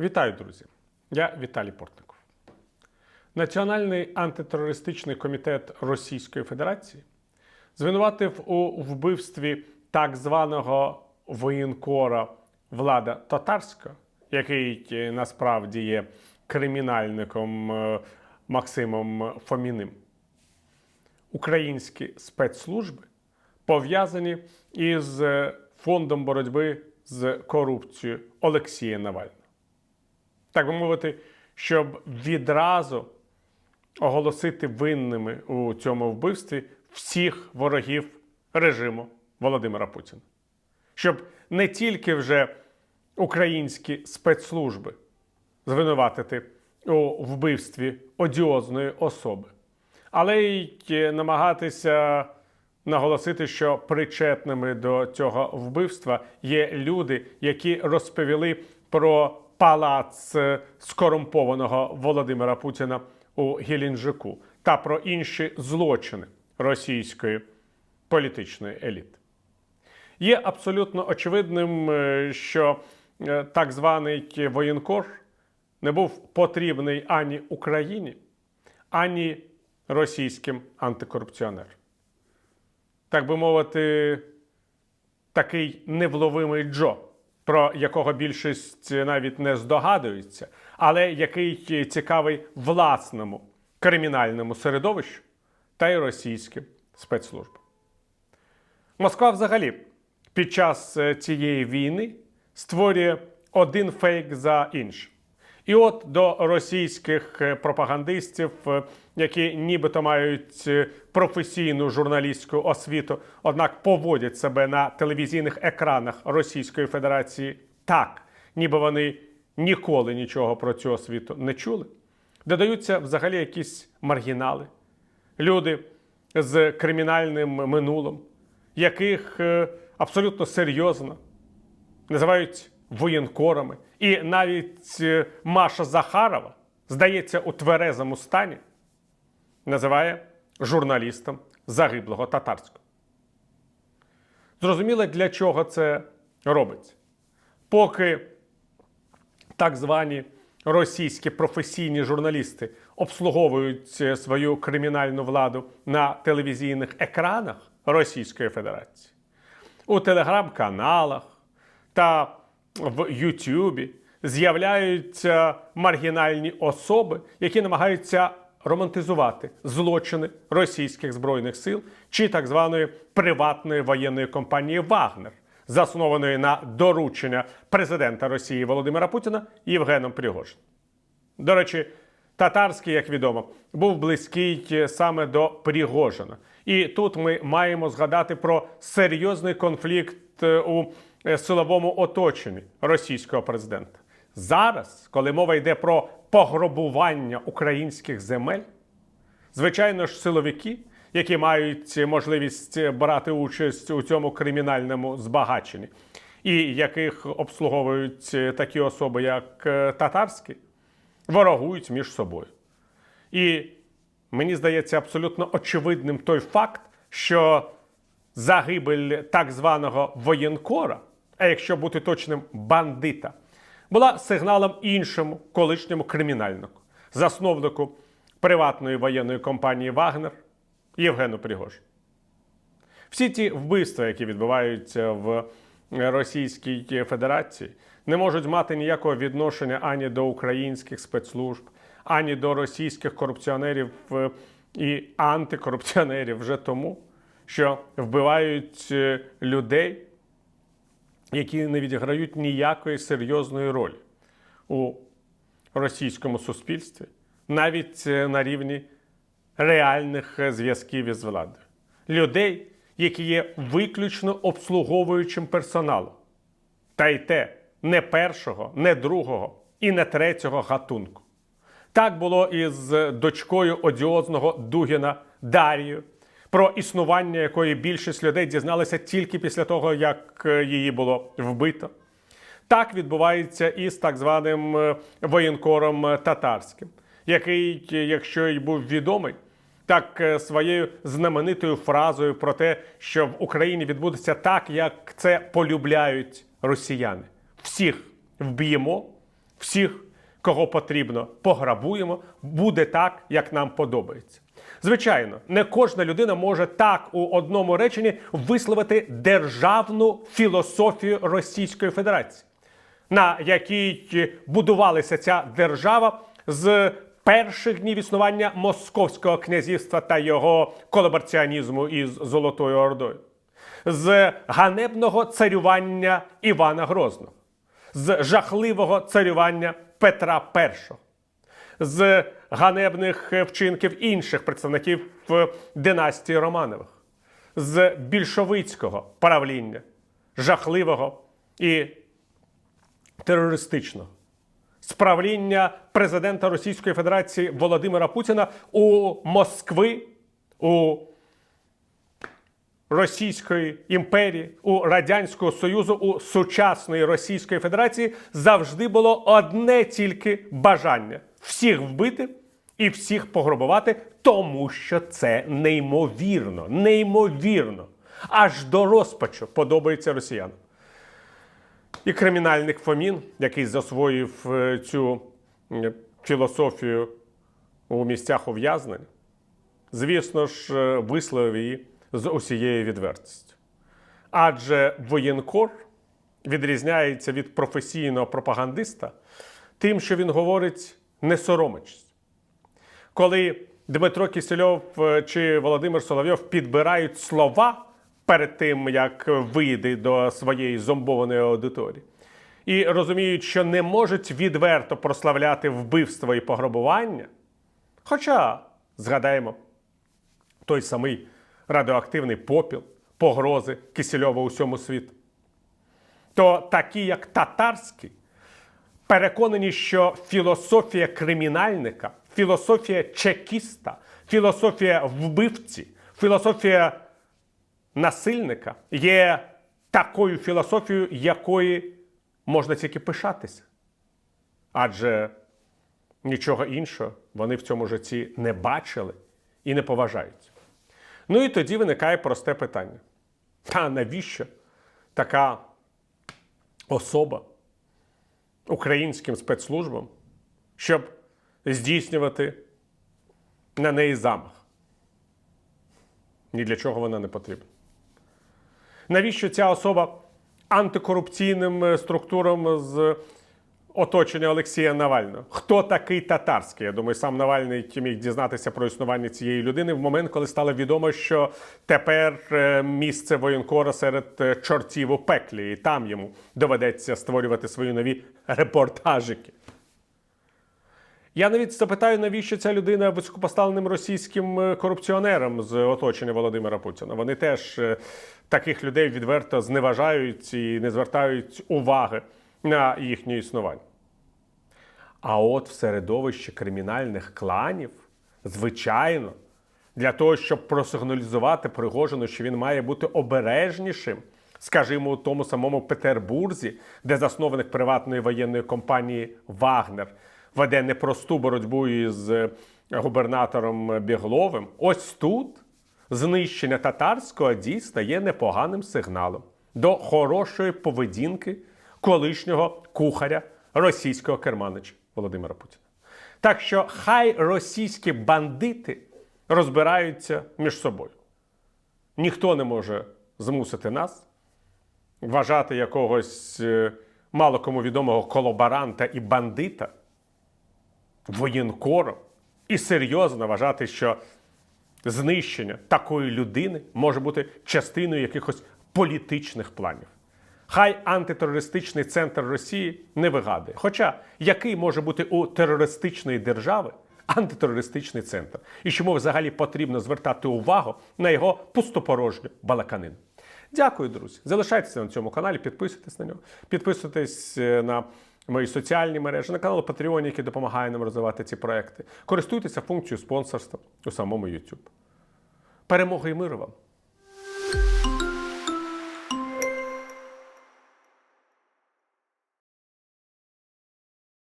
Вітаю, друзі! Я Віталій Портников. Національний антитерористичний комітет Російської Федерації звинуватив у вбивстві так званого воєнкора Влада Татарського, який насправді є кримінальником е, Максимом Фоміним. Українські спецслужби пов'язані із е, фондом боротьби з корупцією Олексія Навального так би мовити, щоб відразу оголосити винними у цьому вбивстві всіх ворогів режиму Володимира Путіна. Щоб не тільки вже українські спецслужби звинуватити у вбивстві одіозної особи, але й намагатися наголосити, що причетними до цього вбивства є люди, які розповіли про палац е, скорумпованого Володимира Путіна у Геленджику та про інші злочини російської політичної еліти. Є абсолютно очевидним, е, що е, так званий воєнкор не був потрібний ані Україні, ані російським антикорупціонерам. Так би мовити, такий невловимий Джо, про якого більшість навіть не здогадується, але який цікавий власному кримінальному середовищу та й російським спецслужбам. Москва взагалі під час е, цієї війни створює один фейк за іншим. І от до російських е, пропагандистів, е, які нібито мають е, професійну журналістську освіту, однак поводять себе на телевізійних екранах Російської Федерації так, ніби вони ніколи нічого про цю освіту не чули. Додаються взагалі якісь маргінали, люди з кримінальним минулим, яких абсолютно серйозно називають воєнкорами. І навіть е, Маша Захарова, здається, у тверезому стані називає журналістом загиблого татарського. Зрозуміло, для чого це робиться. Поки так звані російські професійні журналісти обслуговують е, свою кримінальну владу на телевізійних екранах Російської Федерації, у телеграм-каналах та в Ютубі з'являються маргінальні особи, які намагаються романтизувати злочини російських збройних сил чи так званої приватної воєнної компанії Вагнер, заснованої на доручення президента Росії Володимира Путіна Євгеном Пригожиним. До речі, татарський, як відомо, був близький е, саме до Пригожина. І тут ми маємо згадати про серйозний конфлікт е, у силовому оточенні російського президента. Зараз, коли мова йде про пограбування українських земель, звичайно ж, силовики, які мають можливість брати участь у цьому кримінальному збагаченні, і яких обслуговують такі особи, як е, татарські, ворогують між собою. І мені здається абсолютно очевидним той факт, що загибель так званого воєнкора, а якщо бути точним, бандита, була сигналом іншому колишньому кримінальнику, засновнику приватної воєнної компанії Вагнер Євгену Пригожину. Всі ті вбивства, які відбуваються в Російській Федерації, не можуть мати ніякого відношення ані до українських спецслужб, ані до російських корупціонерів е, і антикорупціонерів вже тому, що вбивають е, людей, які не відіграють ніякої серйозної ролі у російському суспільстві, навіть е, на рівні реальних е, зв'язків із владою. Людей, які є виключно обслуговуючим персоналом. Та й те не першого, не другого і не третього гатунку. Так було із дочкою одіозного Дугіна Дарією, про існування якої більшість людей дізналися тільки після того, як е, її було вбито. Так відбувається і з так званим е, воєнкором е, татарським, який, якщо й був відомий, так своєю знаменитою фразою про те, що в Україні відбудеться так, як це полюбляють росіяни. Всіх вб'ємо, всіх, кого потрібно, пограбуємо, буде так, як нам подобається. Звичайно, не кожна людина може так у одному реченні висловити державну філософію Російської Федерації, на якій будувалася ця держава з перших днів існування Московського князівства та його колабораціонізму із Золотою Ордою, з ганебного царювання Івана Грозного, з жахливого царювання Петра І з ганебних е, вчинків інших представників династії Романових, з більшовицького правління, жахливого і терористичного, з правління президента Російської Федерації Володимира Путіна у Москви, у Російської імперії, у Радянського Союзу, у сучасної Російської Федерації завжди було одне тільки бажання всіх вбити і всіх пограбувати, тому що це неймовірно, неймовірно, аж до розпачу подобається росіянам. І кримінальник Фомін, який засвоїв е, цю е, філософію у місцях ув'язнення, звісно ж, е, висловив її з усією відвертістю. Адже воєнкор відрізняється від професійного пропагандиста тим, що він говорить не соромячись. Коли Дмитро Кісельов е, чи Володимир Соловйов підбирають слова перед тим, як вийде до своєї зомбованої аудиторії, і розуміють, що не можуть відверто прославляти вбивство і пограбування. Хоча, згадаємо, той самий радіоактивний попіл, погрози Кисельова усьому світу, то такі, як татарський, переконані, що філософія кримінальника, філософія чекіста, філософія вбивці, філософія насильника є такою філософією, якої можна тільки пишатися. Адже нічого іншого вони в цьому житті не бачили і не поважають. Ну і тоді виникає просте питання: а навіщо така особа українським спецслужбам, щоб здійснювати на неї замах? Ні для чого вона не потрібна. Навіщо ця особа антикорупційним е, структурам з оточення Олексія Навального? Хто такий татарський? Я думаю, сам Навальний міг дізнатися про існування цієї людини в момент, коли стало відомо, що тепер е, місце воєнкора серед е, чортів у пеклі, і там йому доведеться створювати свої нові репортажики. Я навіть запитаю, навіщо ця людина високопоставленим російським е, корупціонерам з оточення Володимира Путіна. Вони теж е, таких людей відверто зневажають і не звертають уваги на їхнє існування. А от в середовищі кримінальних кланів, звичайно, для того, щоб просигналізувати Пригожину, що він має бути обережнішим, скажімо, у тому самому Петербурзі, де засновник приватної воєнної компанії Вагнер веде непросту боротьбу із е, губернатором Бігловим. Ось тут знищення татарського дійсно є непоганим сигналом до хорошої поведінки колишнього кухаря російського керманича Володимира Путіна. Так що хай російські бандити розбираються між собою. Ніхто не може змусити нас вважати якогось е, мало кому відомого колаборанта і бандита воєнкором і серйозно вважати, що знищення такої людини може бути частиною якихось політичних планів. Хай антитерористичний центр Росії не вигадує. Хоча який може бути у терористичної держави антитерористичний центр? І чому взагалі потрібно звертати увагу на його пустопорожню балаканину? Дякую, друзі. Залишайтеся на цьому каналі, підписуйтесь на нього, підписуйтесь е, на мої соціальні мережі, на канал Patreon, який допомагає нам розвивати ці проекти. Користуйтеся функцією спонсорства у самому YouTube. Перемоги і миру вам!